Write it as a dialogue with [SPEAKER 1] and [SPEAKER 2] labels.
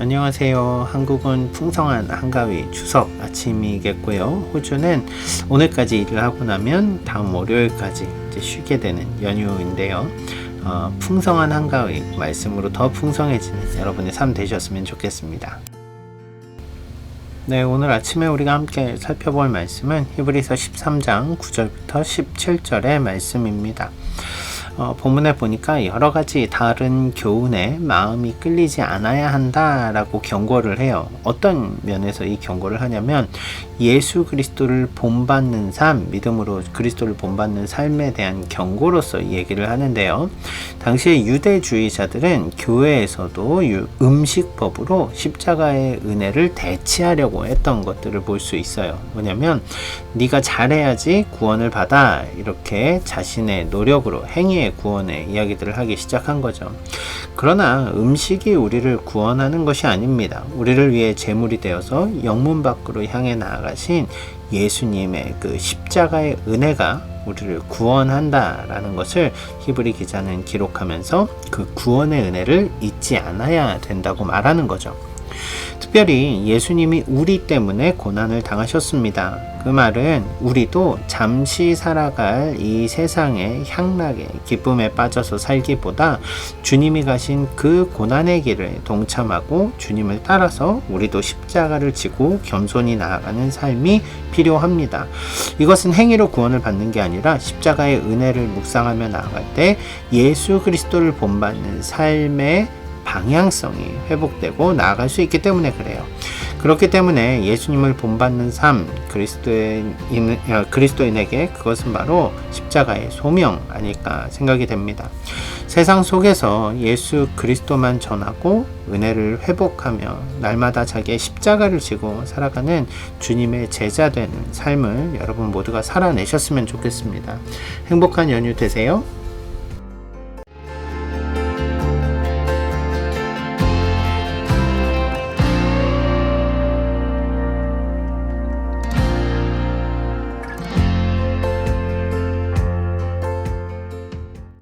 [SPEAKER 1] 안녕하세요. 한국은 풍성한 한가위 추석 아침이겠고요. 호주는 오늘까지 일을 하고 나면 다음 월요일까지 이제 쉬게 되는 연휴인데요. 어, 풍성한 한가위 말씀으로 더 풍성해지는 여러분의 삶 되셨으면 좋겠습니다. 네, 오늘 아침에 우리가 함께 살펴볼 말씀은 히브리서 13장 9절부터 17절의 말씀입니다. 어, 본문에 보니까 여러 가지 다른 교훈에 마음이 끌리지 않아야 한다라고 경고를 해요. 어떤 면에서 이 경고를 하냐면 예수 그리스도를 본받는 삶, 믿음으로 그리스도를 본받는 삶에 대한 경고로서 이 얘기를 하는데요. 당시에 유대주의자들은 교회에서도 음식법으로 십자가의 은혜를 대치하려고 했던 것들을 볼 수 있어요. 뭐냐면 네가 잘해야지 구원을 받아 이렇게 자신의 노력으로 행위의 구원의 이야기들을 하기 시작한 거죠. 그러나 음식이 우리를 구원하는 것이 아닙니다. 우리를 위해 제물이 되어서 영문 밖으로 향해 나아가신 예수님의 그 십자가의 은혜가 우리를 구원한다라는 것을 히브리 기자는 기록하면서 그 구원의 은혜를 잊지 않아야 된다고 말하는 거죠. 특별히 예수님이 우리 때문에 고난을 당하셨습니다. 그 말은 우리도 잠시 살아갈 이 세상의 향락에 기쁨에 빠져서 살기보다 주님이 가신 그 고난의 길을 동참하고 주님을 따라서 우리도 십자가를 지고 겸손히 나아가는 삶이 필요합니다. 이것은 행위로 구원을 받는 게 아니라 십자가의 은혜를 묵상하며 나아갈 때 예수 그리스도를 본받는 삶의 방향성이 회복되고 나아갈 수 있기 때문에 그래요. 그렇기 때문에 예수님을 본받는 삶, 그리스도인, 어, 그리스도인에게 그것은 바로 십자가의 소명 아닐까 생각이 됩니다. 세상 속에서 예수 그리스도만 전하고 은혜를 회복하며 날마다 자기의 십자가를 지고 살아가는 주님의 제자 되는 삶을 여러분 모두가 살아내셨으면 좋겠습니다. 행복한 연휴 되세요.